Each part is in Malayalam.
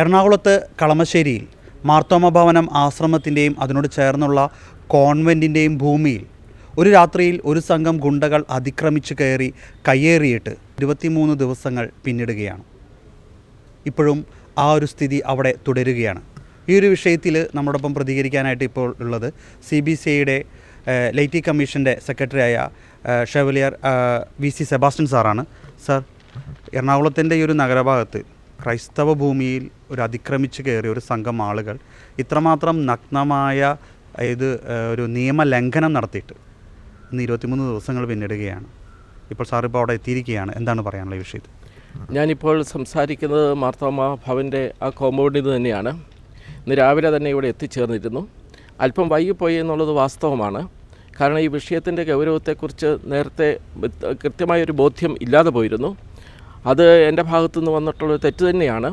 എറണാകുളത്ത് കളമശ്ശേരിയിൽ മാർത്തോമ ഭവനം ആശ്രമത്തിന്റെയും അതിനോട് ചേർന്നുള്ള കോൺവെന്റിന്റെയും ഭൂമിയിൽ ഒരു രാത്രിയിൽ ഒരു സംഘം ഗുണ്ടകൾ അതിക്രമിച്ച് കയറി കയ്യേറിയിട്ട് ഇരുപത്തിമൂന്ന് ദിവസങ്ങൾ പിന്നിടുകയാണ്. ഇപ്പോഴും ആ ഒരു സ്ഥിതി അവിടെ തുടരുകയാണ്. ഈ ഒരു വിഷയത്തിൽ നമ്മോടൊപ്പം പ്രതികരിക്കാനായിട്ട് ഇപ്പോൾ ഉള്ളത് സി ബി സി ഐയുടെ ലൈറ്റി കമ്മീഷന്റെ സെക്രട്ടറിയായ ഷെവലിയർ വി സി സെബാസ്റ്റ്യൻ സാറാണ്. സാർ എറണാകുളത്തിന്റെ ഈ ഒരു നഗരഭാഗത്ത് ക്രൈസ്തവ ഭൂമിയിൽ ഒരു അതിക്രമിച്ച് കയറിയ ഒരു സംഘം ആളുകൾ ഇത്രമാത്രം നഗ്നമായ ഇത് ഒരു നിയമലംഘനം നടത്തിയിട്ട് ഇന്ന് ഇരുപത്തിമൂന്ന് ദിവസങ്ങൾ പിന്നിടുകയാണ്. ഇപ്പോൾ സാറിപ്പോൾ അവിടെ എത്തിയിരിക്കുകയാണ്. എന്താണ് പറയാനുള്ള ഈ വിഷയത്തിൽ? ഞാനിപ്പോൾ സംസാരിക്കുന്നത് മാർത്തോമ ഭവന്റെ ആ കോമ്പൗണ്ടിൽ നിന്ന് തന്നെയാണ്. ഇന്ന് രാവിലെ തന്നെ ഇവിടെ എത്തിച്ചേർന്നിരുന്നു. അല്പം വൈകിപ്പോയി എന്നുള്ളത് വാസ്തവമാണ്. കാരണം ഈ വിഷയത്തിന്റെ ഗൗരവത്തെക്കുറിച്ച് നേരത്തെ കൃത്യമായൊരു ബോധ്യം ഇല്ലാതെ പോയിരുന്നു. അത് എന്റെ ഭാഗത്തുനിന്ന് വന്നിട്ടുള്ള തെറ്റ് തന്നെയാണ്.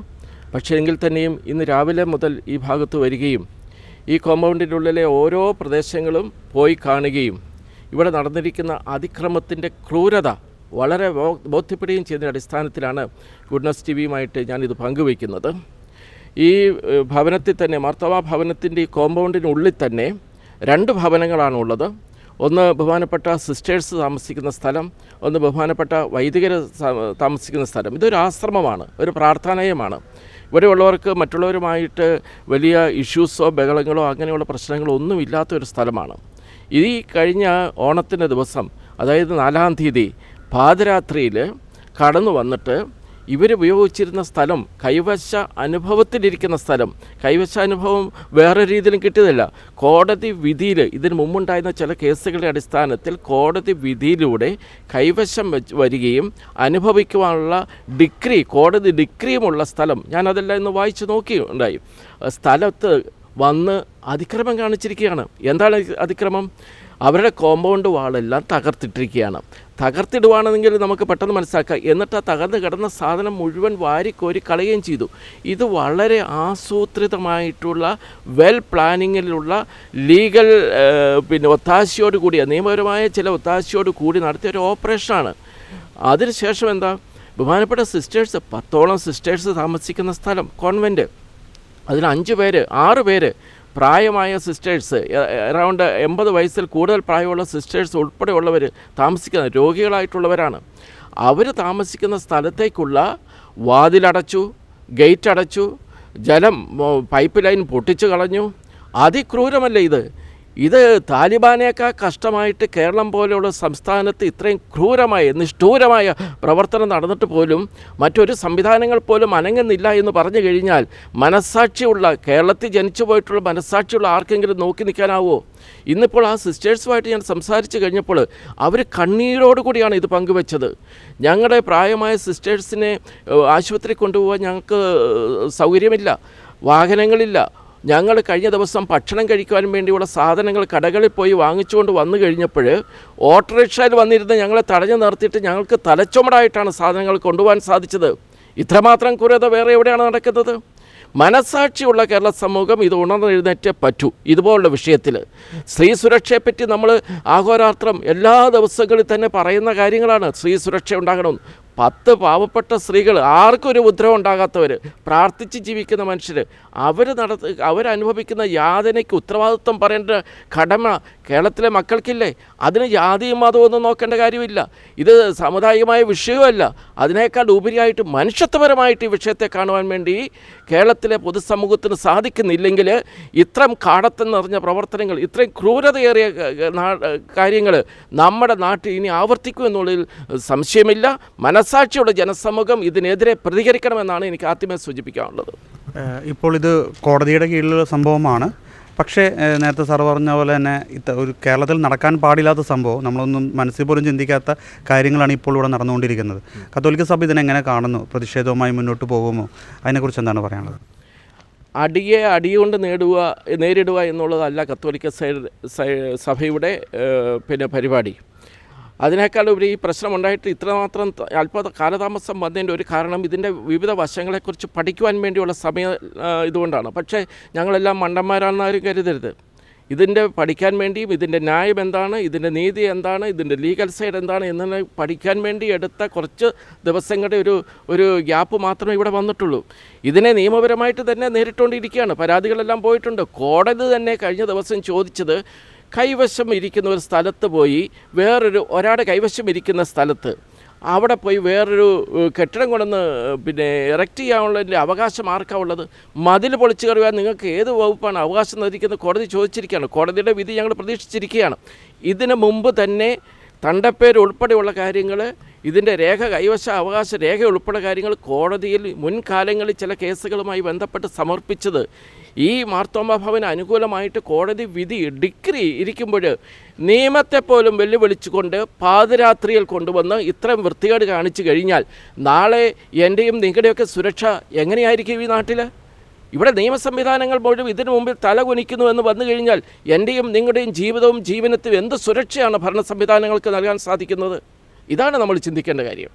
പക്ഷേ എങ്കിൽ തന്നെയും ഇന്ന് രാവിലെ മുതൽ ഈ ഭാഗത്ത് വരികയും ഈ കോമ്പൗണ്ടിനുള്ളിലെ ഓരോ പ്രദേശങ്ങളും പോയി കാണുകയും ഇവിടെ നടന്നിരിക്കുന്ന അതിക്രമത്തിന്റെ ക്രൂരത വളരെ ബോധ്യപ്പെടുകയും ചെയ്തതിന്റെ അടിസ്ഥാനത്തിലാണ് ഗുഡ്നസ് ടി വിയുമായിട്ട് ഞാനിത് പങ്കുവയ്ക്കുന്നത്. ഈ ഭവനത്തിൽ തന്നെ മാർത്തവ ഭവനത്തിന്റെ ഈ കോമ്പൗണ്ടിനുള്ളിൽ തന്നെ രണ്ട് ഭവനങ്ങളാണ് ഉള്ളത് ഒന്ന് ബഹുമാനപ്പെട്ട സിസ്റ്റേഴ്സ് താമസിക്കുന്ന സ്ഥലം ഒന്ന് ബഹുമാനപ്പെട്ട വൈദികർ താമസിക്കുന്ന സ്ഥലം. ഇതൊരു ആശ്രമമാണ് ഒരു പ്രാർത്ഥനാലയമാണ്. ഇവിടെയുള്ളവർക്ക് മറ്റുള്ളവരുമായിട്ട് വലിയ ഇഷ്യൂസോ ബഹളങ്ങളോ അങ്ങനെയുള്ള പ്രശ്നങ്ങളോ ഒന്നും ഇല്ലാത്തൊരു സ്ഥലമാണ്. ഈ കഴിഞ്ഞ ഓണത്തിന്റെ ദിവസം അതായത് നാലാം തീയതി പാതിരാത്രിയിൽ കടന്നു വന്നിട്ട് ഇവർ ഉപയോഗിച്ചിരുന്ന സ്ഥലം കൈവശ അനുഭവത്തിലിരിക്കുന്ന സ്ഥലം. കൈവശ അനുഭവം വേറെ രീതിയിലും കിട്ടിയതല്ല. കോടതി വിധിയിൽ ഇതിന് മുമ്പുണ്ടായിരുന്ന ചില കേസുകളുടെ അടിസ്ഥാനത്തിൽ കോടതി വിധിയിലൂടെ കൈവശം വരികയും അനുഭവിക്കുവാനുള്ള ഡിഗ്രി കോടതി ഡിഗ്രിയുമുള്ള സ്ഥലം ഞാനതെല്ലാം ഇന്ന് വായിച്ചു നോക്കിയുണ്ടായി. സ്ഥലത്ത് വന്ന് അതിക്രമം കാണിച്ചിരിക്കുകയാണ്. എന്താണ് അതിക്രമം? അവരുടെ കോമ്പൗണ്ട് വാളെല്ലാം തകർത്തിട്ടിരിക്കുകയാണ്. തകർത്തിടുവാണെങ്കിൽ നമുക്ക് പെട്ടെന്ന് മനസ്സിലാക്കാം. എന്നിട്ട് ആ തകർന്ന് കിടന്ന സാധനം മുഴുവൻ വാരിക്കോരി കളയുകയും ചെയ്തു. ഇത് വളരെ ആസൂത്രിതമായിട്ടുള്ള വെൽ പ്ലാനിങ്ങിലുള്ള ലീഗൽ പിന്നെ ഒത്താശയോട് കൂടിയ നിയമപരമായ ചില ഒത്താശയോട് കൂടി നടത്തിയ ഒരു ഓപ്പറേഷനാണ് അതിനുശേഷം എന്താ? ബഹുമാനപ്പെട്ട സിസ്റ്റേഴ്സ് പത്തോളം സിസ്റ്റേഴ്സ് താമസിക്കുന്ന സ്ഥലം കോൺവെന്റ് അതിൽ അഞ്ച് പേര് ആറ് പേര് പ്രായമായ സിസ്റ്റേഴ്സ് അറൗണ്ട് എൺപത് വയസ്സിൽ കൂടുതൽ പ്രായമുള്ള സിസ്റ്റേഴ്സ് ഉൾപ്പെടെയുള്ളവർ താമസിക്കുന്ന രോഗികളായിട്ടുള്ളവരാണ്. അവർ താമസിക്കുന്ന സ്ഥലത്തേക്കുള്ള വാതിലടച്ചു ഗേറ്റ് അടച്ചു ജലം പൈപ്പ് ലൈൻ പൊട്ടിച്ചു കളഞ്ഞു. അതിക്രൂരമല്ലേ ഇത്? ഇത് താലിബാനേക്കാൾ കഷ്ടമായിട്ട് കേരളം പോലെയുള്ള സംസ്ഥാനത്ത് ഇത്രയും ക്രൂരമായ നിഷ്ഠൂരമായ പ്രവർത്തനം നടന്നിട്ട് പോലും മറ്റൊരു സംവിധാനങ്ങൾ പോലും അനങ്ങുന്നില്ല എന്ന് പറഞ്ഞു കഴിഞ്ഞാൽ മനസ്സാക്ഷിയുള്ള കേരളത്തിൽ ജനിച്ചു പോയിട്ടുള്ള മനസ്സാക്ഷിയുള്ള ആർക്കെങ്കിലും നോക്കി നിൽക്കാനാവോ? ഇന്നിപ്പോൾ ആ സിസ്റ്റേഴ്സുമായിട്ട് ഞാൻ സംസാരിച്ച് കഴിഞ്ഞപ്പോൾ അവർ കണ്ണീരോട് കൂടിയാണ് ഇത് പങ്കുവെച്ചത്. ഞങ്ങളുടെ പ്രായമായ സിസ്റ്റേഴ്സിനെ ആശുപത്രി കൊണ്ടുപോകാൻ ഞങ്ങൾക്ക് സൗകര്യമില്ല വാഹനങ്ങളില്ല ഞങ്ങൾ കഴിഞ്ഞ ദിവസം ഭക്ഷണം കഴിക്കുവാൻ വേണ്ടിയുള്ള സാധനങ്ങൾ കടകളിൽ പോയി വാങ്ങിച്ചുകൊണ്ട് വന്നു കഴിഞ്ഞപ്പോൾ ഓട്ടോറിക്ഷയിൽ വന്നിരുന്ന് ഞങ്ങളെ തടഞ്ഞു നിർത്തിയിട്ട് ഞങ്ങൾക്ക് തലച്ചുമടായിട്ടാണ് സാധനങ്ങൾ കൊണ്ടുപോകാൻ സാധിച്ചത്. ഇത്രമാത്രം കുറേത വേറെ എവിടെയാണ് നടക്കുന്നത്? മനസാക്ഷിയുള്ള കേരള സമൂഹം ഇത് ഉണർന്നെഴുന്നേറ്റേ പറ്റൂ. ഇതുപോലുള്ള വിഷയത്തിൽ സ്ത്രീ സുരക്ഷയെപ്പറ്റി നമ്മൾ ആഹോരാത്രം എല്ലാ ദിവസങ്ങളിൽ തന്നെ പറയുന്ന കാര്യങ്ങളാണ്. സ്ത്രീ സുരക്ഷ ഉണ്ടാകണം പത്ത് പാവപ്പെട്ട സ്ത്രീകൾ ആർക്കൊരു ഒരു ഉപദ്രവം ഉണ്ടാകാത്തവർ പ്രാർത്ഥിച്ച് ജീവിക്കുന്ന മനുഷ്യർ അവർ നടത്ത അവരനുഭവിക്കുന്ന യാതനയ്ക്ക് ഉത്തരവാദിത്വം പറയേണ്ട കടമ കേരളത്തിലെ മക്കൾക്കില്ലേ? അതിന് ജാതിയും മതവും ഒന്നും നോക്കേണ്ട കാര്യമില്ല. ഇത് സാമുദായികമായ വിഷയമല്ല. അതിനേക്കാൾ ഉപരിയായിട്ട് മനുഷ്യത്വപരമായിട്ട് ഈ വിഷയത്തെ കാണുവാൻ വേണ്ടി കേരളത്തിലെ പൊതുസമൂഹത്തിന് സാധിക്കുന്നില്ലെങ്കിൽ ഇത്രയും കാടത്തം നിറഞ്ഞ പ്രവർത്തനങ്ങൾ ഇത്രയും ക്രൂരതയേറിയ കാര്യങ്ങൾ നമ്മുടെ നാട്ടിൽ ഇനി ആവർത്തിക്കും എന്നുള്ളതിൽ സംശയമില്ല മനസാക്ഷിയുള്ള ജനസമൂഹം ഇതിനെതിരെ പ്രതികരിക്കണമെന്നാണ് എനിക്ക് ആദ്യമേ സൂചിപ്പിക്കാനുള്ളത്. ഇപ്പോൾ ഇത് കോടതിയുടെ കീഴിലുള്ള സംഭവമാണ്. പക്ഷേ നേരത്തെ സാർ പറഞ്ഞ പോലെ തന്നെ ഇത്ത ഒരു കേരളത്തിൽ നടക്കാൻ പാടില്ലാത്ത സംഭവം നമ്മളൊന്നും മനസ്സിൽ പോലും ചിന്തിക്കാത്ത കാര്യങ്ങളാണ് ഇപ്പോൾ ഇവിടെ നടന്നുകൊണ്ടിരിക്കുന്നത്. കത്തോലിക്ക സഭ ഇതിനെങ്ങനെ കാണുന്നു? പ്രതിഷേധവുമായി മുന്നോട്ട് പോകുമോ? അതിനെക്കുറിച്ച് എന്താണ് പറയാനുള്ളത്? അടിയെ അടികൊണ്ട് നേടുക നേരിടുക എന്നുള്ളതല്ല കത്തോലിക്ക സഭയുടെ പിന്നെ പരിപാടി. അതിനേക്കാൾ ഒരു ഈ പ്രശ്നം ഉണ്ടായിട്ട് ഇത്രമാത്രം അല്പ കാലതാമസം വന്നതിന്റെ ഒരു കാരണം ഇതിന്റെ വിവിധ വശങ്ങളെക്കുറിച്ച് പഠിക്കുവാൻ വേണ്ടിയുള്ള സമയം ഇതുകൊണ്ടാണ്. പക്ഷേ ഞങ്ങളെല്ലാം മണ്ടന്മാരാണെന്ന് ആരും കരുതരുത്. ഇതിന്റെ പഠിക്കാൻ വേണ്ടിയും ഇതിന്റെ ന്യായം എന്താണ് ഇതിന്റെ നീതി എന്താണ് ഇതിന്റെ ലീഗൽ സൈഡ് എന്താണ് എന്നതിനെ പഠിക്കാൻ വേണ്ടി എടുത്ത കുറച്ച് ദിവസങ്ങളുടെ ഒരു ഒരു ഗ്യാപ്പ് മാത്രമേ ഇവിടെ വന്നിട്ടുള്ളൂ. ഇതിനെ നിയമപരമായിട്ട് തന്നെ നേരിട്ടുകൊണ്ടിരിക്കുകയാണ്. പരാതികളെല്ലാം പോയിട്ടുണ്ട്. കോടതി തന്നെ കഴിഞ്ഞ ദിവസം ചോദിച്ചത് കൈവശം ഇരിക്കുന്ന ഒരു സ്ഥലത്ത് പോയി വേറൊരു ഒരാളുടെ കൈവശം ഇരിക്കുന്ന സ്ഥലത്ത് അവിടെ പോയി വേറൊരു കെട്ടിടം കൊണ്ടുവന്ന് പിന്നെ ഇറക്റ്റ് ചെയ്യാനുള്ളതിന്റെ അവകാശം ആർക്കാ ഉള്ളത്? മതിൽ പൊളിച്ചു കയറുവാൻ നിങ്ങൾക്ക് ഏത് വകുപ്പാണ് അവകാശം നദിക്കുന്നത് കോടതി ചോദിച്ചിരിക്കുകയാണ്. കോടതിയുടെ വിധി ഞങ്ങൾ പ്രതീക്ഷിച്ചിരിക്കുകയാണ്. ഇതിനു മുമ്പ് തന്നെ തണ്ടപ്പേര് ഉൾപ്പെടെയുള്ള കാര്യങ്ങൾ ഇതിന്റെ രേഖ കൈവശ അവകാശ രേഖ ഉൾപ്പെടെ കാര്യങ്ങൾ കോടതിയിൽ മുൻകാലങ്ങളിൽ ചില കേസുകളുമായി ബന്ധപ്പെട്ട് സമർപ്പിച്ചത് ഈ മാർത്തോമ ഭവന് അനുകൂലമായിട്ട് കോടതി വിധി ഡിഗ്രി ഇരിക്കുമ്പോൾ നിയമത്തെ പോലും വെല്ലുവിളിച്ചുകൊണ്ട് പാതിരാത്രിയിൽ കൊണ്ടുവന്ന് ഇത്രയും വൃത്തികേട് കാണിച്ചു കഴിഞ്ഞാൽ നാളെ എന്റെയും നിങ്ങളുടെയൊക്കെ സുരക്ഷ എങ്ങനെയായിരിക്കും ഈ നാട്ടിൽ? ഇവിടെ നിയമ സംവിധാനങ്ങൾ മുഴുവൻ ഇതിനു മുമ്പിൽ തലകുനിക്കുന്നു എന്ന് വന്നു കഴിഞ്ഞാൽ എന്റെയും നിങ്ങളുടെയും ജീവിതവും ജീവനത്തിലും എന്ത് സുരക്ഷയാണ് ഭരണ സംവിധാനങ്ങൾക്ക് നൽകാൻ സാധിക്കുന്നത്? ഇതാണ് നമ്മൾ ചിന്തിക്കേണ്ട കാര്യം.